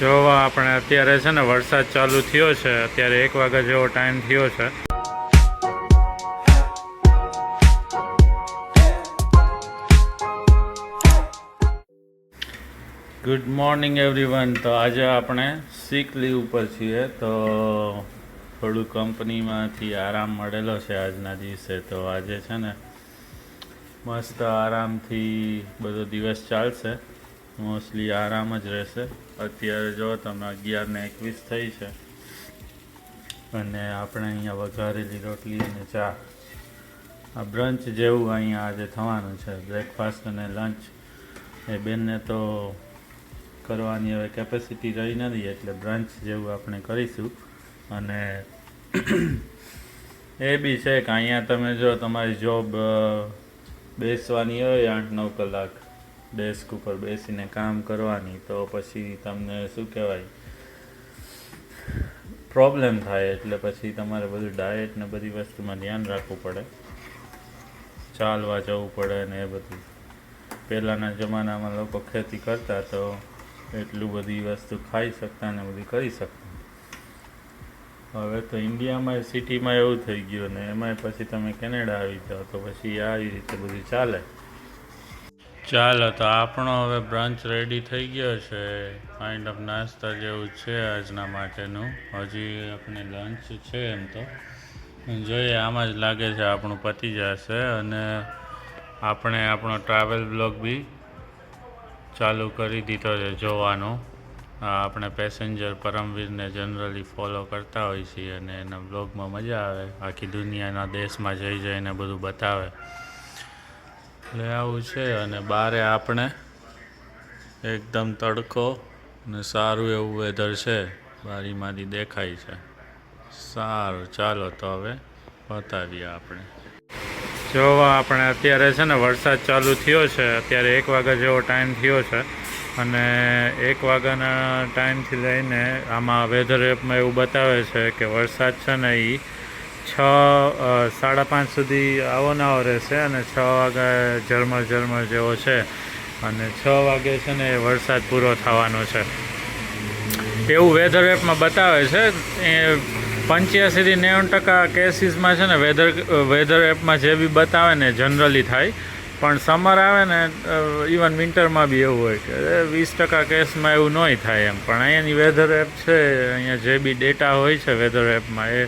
જોવા આપણે અત્યારે છે ને વરસાદ ચાલુ થયો છે. અત્યારે એક વાગ્યા જેવો ટાઈમ થયો છે. ગુડ મોર્નિંગ એવરીવન તો આજે આપણે સિક લીવ ઉપર છીએ. તો થોડું કંપનીમાંથી આરામ મળેલો છે આજના દિવસે. તો આજે છે ને મસ્ત આરામથી બધો દિવસ ચાલશે. મોસ્ટલી આરામ જ રહેશે. અત્યારે જો તમે અગિયાર ને એકવીસ થઈ છે. અને આપણે અહીંયા વઘારેલી રોટલી અને ચા. આ બ્રંચ જેવું અહીંયા આજે થવાનું છે. બ્રેકફાસ્ટ અને લંચ એ બેનને તો કરવાની હવે કેપેસિટી રહી નથી એટલે બ્રંચ જેવું આપણે કરીશું. અને એ બી છે કે અહીંયા તમે જો તમારી જોબ બેસવાની હોય આઠ નવ કલાક. ડેસ્ક ઉપર બેસીને કામ કરવાની તો પછી તમને શું કહેવાય પ્રોબ્લેમ થાય એટલે પછી તમારે બધું ડાયટ ને બધી વસ્તુમાં ધ્યાન રાખવું પડે. ચાલવા જવું પડે ને એ બધું. પહેલાંના જમાનામાં લોકો ખેતી કરતા તો એટલું બધી વસ્તુ ખાઈ શકતા ને બધી કરી શકતા. હવે તો ઇન્ડિયામાં, સિટીમાં એવું થઈ ગયું ને એમાંય પછી તમે કેનેડા આવી જાઓ તો પછી આવી રીતે બધું ચાલે. ચાલો, તો આપણો હવે બ્રંચ રેડી થઈ ગયો છે. કાઇન્ડ ઓફ નાસ્તા જેવું છે આજના માટેનું. હજી આપણે લંચ છે એમ તો. જોઈએ, આમાં જ લાગે છે આપણું પતી જશે અને આપણે આપણો ટ્રાવેલ બ્લોગ બી ચાલુ કરી દીધો છે જોવાનો. આપણે પેસેન્જર પરમવીરને જનરલી ફોલો કરતા હોઈએ છીએ અને એના બ્લોગમાં મજા આવે. આખી દુનિયાના દેશમાં જઈ જઈને બધું બતાવે. એટલે આવું છે અને બારે આપણે એકદમ તડકો ને સારું એવું વેધર છે. બારીમાંથી દેખાય છે. સારું, ચાલો તો હવે બતાવીએ આપણે. જોવા, આપણે અત્યારે છે ને વરસાદ ચાલુ થયો છે. અત્યારે એક વાગ્યા જેવો ટાઈમ થયો છે. અને એક વાગ્યાના ટાઈમથી લઈને આમાં વેધર એપમાં એવું બતાવે છે કે વરસાદ છે ને એ છ સાડા પાંચ સુધી આવો ને આવો રહેશે અને છ વાગે ઝરમર ઝરમર જેવો છે. અને છ વાગે છે ને વરસાદ પૂરો થવાનો છે. એવું વેધર એપમાં બતાવે છે. એ પંચ્યાસીથી નેવું ટકા કેસીસમાં છે ને વેધર વેધર એપમાં જે બી બતાવે ને જનરલી થાય. પણ સમર આવે ને ઇવન વિન્ટરમાં બી એવું હોય કે વીસ ટકા કેસમાં એવું નહીં થાય એમ. પણ અહીંયાની વેધર એપ છે, અહીંયા જે બી ડેટા હોય છે વેધર એપમાં એ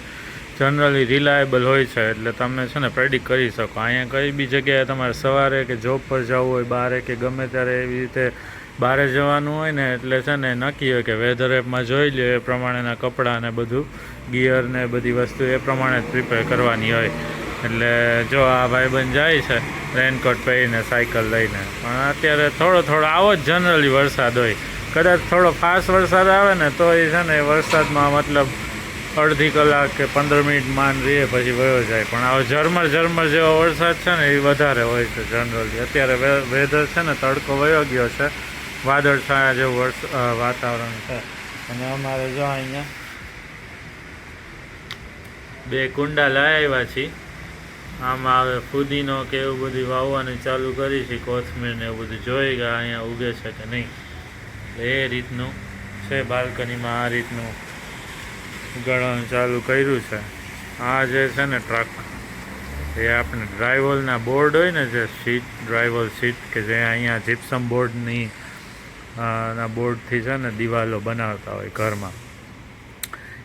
જનરલી રિલાયેબલ હોય છે, એટલે તમે છે ને પ્રેડિક્ટ કરી શકો. અહીંયા કઈ બી જગ્યાએ તમારે સવારે કે જોબ પર જવું હોય, બારે કે ગમે ત્યારે એવી રીતે બહારે જવાનું હોય ને, એટલે છે ને નક્કી હોય કે વેધર એપમાં જોઈ લે એ પ્રમાણેના કપડાં ને બધું ગિયર ને બધી વસ્તુ એ પ્રમાણે જ પ્રિપેર કરવાની હોય. એટલે જો આ ભાઈબંધ જાય છે રેનકોટ પહેરીને સાયકલ લઈને. પણ અત્યારે થોડો થોડો આવો જ જનરલી વરસાદ હોય. કદાચ થોડો ફાસ્ટ વરસાદ આવે ને, તો એ છે ને વરસાદમાં મતલબ અડધી કલાક કે પંદર મિનિટ માન રહે પછી વયો જાય. પણ આ ઝરમર ઝરમર જેવો વરસાદ છે ને, એ વધારે હોય છે જનરલી અત્યારે વેધર છે ને, તડકો વયો ગયો છે. વાદળ છાયા જેવું વર્ષ વાતાવરણ છે. અને અમારે જો અહીંયા બે કુંડા લઈ આવ્યા છીએ. આમાં હવે ફુદીનો કે એવું બધું વાવવાની ચાલુ કરી છે, કોથમીર ને એવું બધું. જોઈ ગયા અહીંયા ઉગે છે કે નહીં? એ રીતનું છે, બાલ્કનીમાં આ રીતનું ઉગાડવાનું ચાલુ કર્યું છે. આ જે છે ને ટ્રક એ આપણે ડ્રાઈવલના બોર્ડ હોય ને જે સીટ ડ્રાઈવલ સીટ કે જે અહીંયા જીપ્સમ બોર્ડની ના બોર્ડથી છે ને દિવાલો બનાવતા હોય ઘરમાં.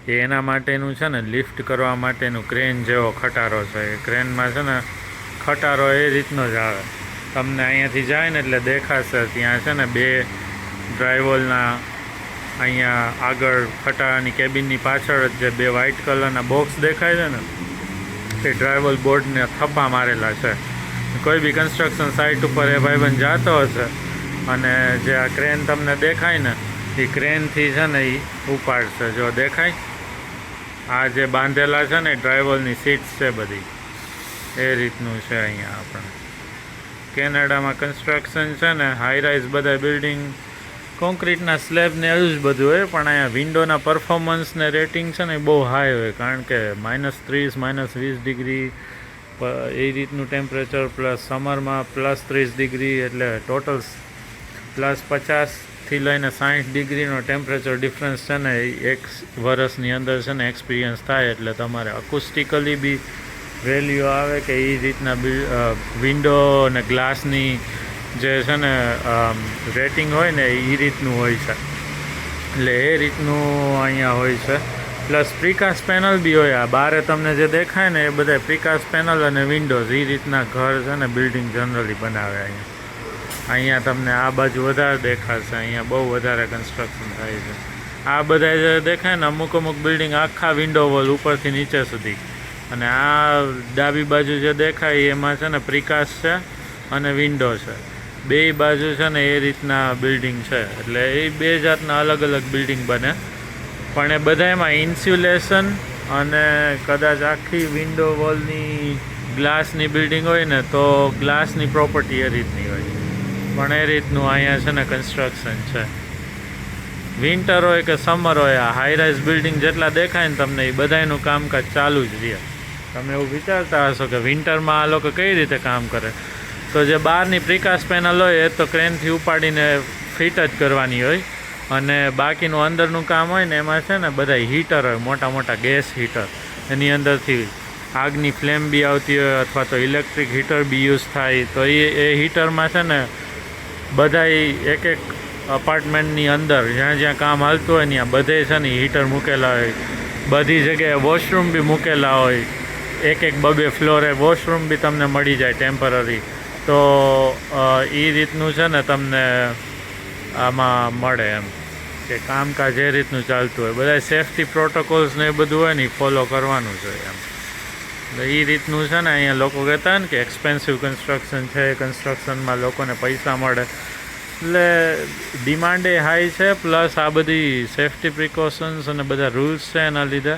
એ એના માટેનું છે ને લિફ્ટ કરવા માટેનું ક્રેન જેવો ખટારો છે. એ ક્રેનમાં છે ને ખટારો એ રીતનો જ આવે. તમને અહીંયાથી જાય ને એટલે દેખાશે ત્યાં છે ને બે ડ્રાઈવલના અહીંયા આગળ ખટારાની કેબિનની પાછળ જ જે બે વ્હાઇટ કલરના બોક્સ દેખાય છે ને, એ ડ્રાઈવલ બોર્ડને થપ્પા મારેલા છે. કોઈ બી કન્સ્ટ્રક્શન સાઇટ ઉપર એ ભાઈબંધ જતો હશે અને જે આ ક્રેન તમને દેખાય ને, એ ક્રેનથી છે ને એ ઉપાડશે. જો દેખાય, આ જે બાંધેલા છે ને ડ્રાઈવરની સીટ્સ છે બધી. એ રીતનું છે અહીંયા આપણે. કેનેડામાં કન્સ્ટ્રક્શન છે ને હાઈ રાઇઝ બધા બિલ્ડિંગ કોન્ક્રીટના સ્લેબ ને એવું જ બધું હોય, પણ અહીંયા વિન્ડોના પરફોર્મન્સને રેટિંગ છે ને બહુ હાઈ હોય, કારણ કે માઇનસ ત્રીસ માઇનસ વીસ ડિગ્રી એ રીતનું ટેમ્પરેચર પ્લસ સમરમાં પ્લસ ત્રીસ ડિગ્રી, એટલે ટોટલ પ્લસ પચાસથી લઈને સાઠ ડિગ્રીનો ટેમ્પરેચર ડિફરન્સ છે ને એક વર્ષની અંદર છે ને એક્સપિરિયન્સ થાય, એટલે તમારે અકુસ્ટિકલી બી વેલ્યુ આવે કે એ રીતના વિન્ડો અને ગ્લાસની જે છે ને રેટિંગ હોય ને એ રીતનું હોય છે. એટલે એ રીતનું અહીંયા હોય છે. પ્લસ પ્રિકાસ પેનલ બી હોય, આ બારે તમને જે દેખાય ને, એ બધા પ્રિકાસ પેનલ અને વિન્ડોઝ એ રીતના ઘર છે ને બિલ્ડિંગ જનરલી બનાવે અહીંયા. અહીંયા તમને આ બાજુ વધારે દેખાશે, અહીંયા બહુ વધારે કન્સ્ટ્રક્શન થાય છે. આ બધા જે દેખાય ને, અમુક અમુક બિલ્ડિંગ આખા વિન્ડો વોલ ઉપરથી નીચે સુધી. અને આ ડાબી બાજુ જે દેખાય એમાં છે ને પ્રિકાસ છે અને વિન્ડો છે. બે બાજુ છે ને એ રીતના બિલ્ડિંગ છે. એટલે એ બે જાતના અલગ અલગ બિલ્ડિંગ બને. પણ એ બધામાં ઇન્સ્યુલેશન અને કદાચ આખી વિન્ડો વોલની ગ્લાસની બિલ્ડિંગ હોય ને, તો ગ્લાસની પ્રોપર્ટી એ રીતની હોય. પણ એ રીતનું અહીંયા છે ને કન્સ્ટ્રક્શન છે. વિન્ટર હોય કે સમર હોય, આ હાઈરાઇઝ બિલ્ડિંગ જેટલા દેખાય ને તમને, એ બધાયનું કામકાજ ચાલુ જ રહે. તમે એવું વિચારતા હશો કે વિન્ટરમાં આ લોકો કઈ રીતે કામ કરે? તો જે બહારની પ્રિકાસ પેનલ હોય એ તો ક્રેનથી ઉપાડીને ફિટ જ કરવાની હોય. અને બાકીનું અંદરનું કામ હોય ને એમાં છે ને બધા હીટર હોય, મોટા મોટા ગેસ હીટર. એની અંદરથી આગની ફ્લેમ બી આવતી હોય અથવા તો ઇલેક્ટ્રિક હીટર બી યુઝ થાય. તો એ એ હીટરમાં છે ને બધાય એક એક અપાર્ટમેન્ટની અંદર જ્યાં જ્યાં કામ હાલતું હોય ત્યાં બધે છે ને હીટર મૂકેલા હોય. બધી જગ્યાએ વોશરૂમ બી મૂકેલા હોય. એક એક બબે ફ્લોરે વોશરૂમ બી તમને મળી જાય ટેમ્પરરી. તો એ રીતનું છે ને તમને આમાં મળે એમ, કે કામકાજ એ રીતનું ચાલતું હોય. બધા સેફટી પ્રોટોકોલ્સ ને એ બધું હોય ને એ ફોલો કરવાનું છે એમ. એટલે એ રીતનું છે ને અહીંયા લોકો કહેતા ને કે એક્સપેન્સિવ કન્સ્ટ્રક્શન છે કન્સ્ટ્રક્શનમાં લોકોને પૈસા મળે. એટલે ડિમાન્ડ એ હાઈ છે પ્લસ આ બધી સેફટી પ્રિકોશન્સ અને બધા રૂલ્સ છે એના લીધે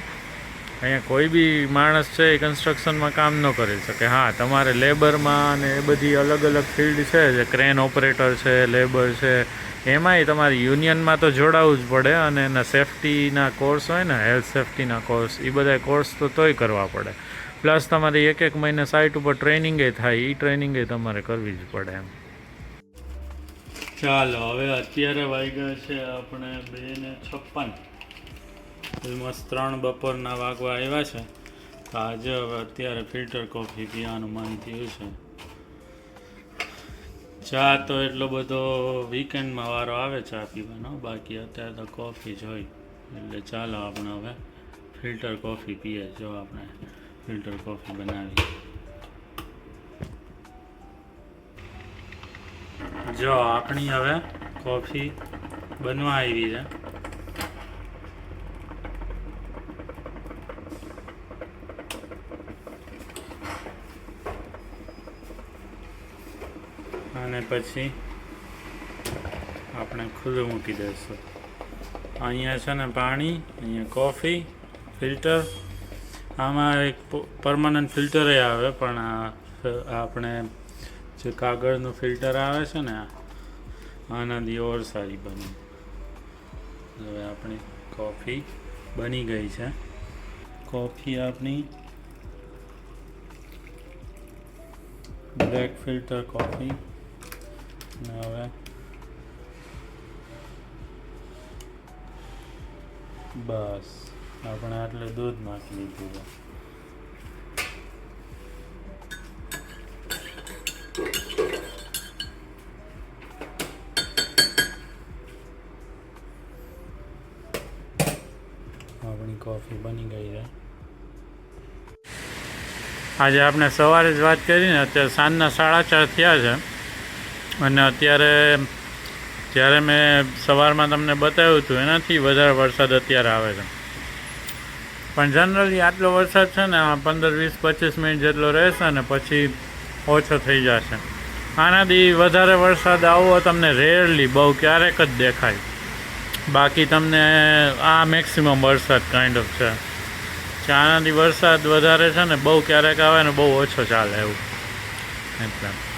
અહીંયા કોઈ બી માણસ છે એ કન્સ્ટ્રક્શનમાં કામ ન કરી શકે. હા, તમારે લેબરમાં અને એ બધી અલગ અલગ ફિલ્ડ છે, જે ક્રેન ઓપરેટર છે લેબર છે, એમાંય તમારે યુનિયનમાં તો જોડાવવું જ પડે અને એના સેફ્ટીના કોર્સ હોય ને હેલ્થ સેફ્ટીના કોર્સ એ બધા કોર્સ તો તોય કરવા પડે. પ્લસ તમારી એક એક મહિને સાઇટ ઉપર ટ્રેનિંગે થાય એ ટ્રેનિંગે તમારે કરવી જ પડે એમ. ચાલો, હવે અત્યારે વાગ્યા છે આપણે બે ને છપ્પન. ઓલમોસ્ટ ત્રણ બપોરના વાગવા આવ્યા છે. તો આજે હવે અત્યારે ફિલ્ટર કોફી પીવાનું મન થયું છે. ચા તો એટલો બધો વીકેન્ડમાં વારો આવે ચા પીવાનો, બાકી અત્યારે તો કોફી જ હોય એટલે ચાલો આપણે હવે ફિલ્ટર કોફી પીએ, જો આપણે ફિલ્ટર કોફી બનાવી જો આપણી હવે કોફી બનવા આવી છે. અને પછી આપણે ખુલ્લું મૂકી દઈશું. અહીંયા છે ને પાણી, અહીંયા કોફી, ફિલ્ટર. આમાં એક પરમાનન્ટ ફિલ્ટરે આવે, પણ આપણે જે કાગળનું ફિલ્ટર આવે છે ને આનાથી ઓર સારી બની. હવે આપણી કોફી બની ગઈ છે. કોફી આપણી બ્લેક ફિલ્ટર કોફી ને હવે બસ આપણે આટલે દૂધ નાખી દીધું આપણી કોફી બની ગઈ છે આજે આપણે સવારે જ વાત કરી ને અત્યારે સાંજના સાડા ચાર થયા છે. અને અત્યારે જ્યારે મેં સવારમાં તમને બતાવ્યું હતું, એનાથી વધારે વરસાદ અત્યારે આવે છે. પણ જનરલી આટલો વરસાદ છે ને, આ પંદર, વીસ, પચીસ મિનિટ જેટલો રહેશે ને, પછી ઓછો થઈ જશે. આનાથી વધારે વરસાદ આવવો તમને રેરલી બહુ ક્યારેક જ દેખાય. બાકી તમને આ મેક્સિમમ વરસાદ કાઇન્ડ ઓફ છે. આનાથી વરસાદ વધારે છે ને, બહુ ક્યારેક આવે ને, બહુ ઓછો ચાલે એવું. એટલે.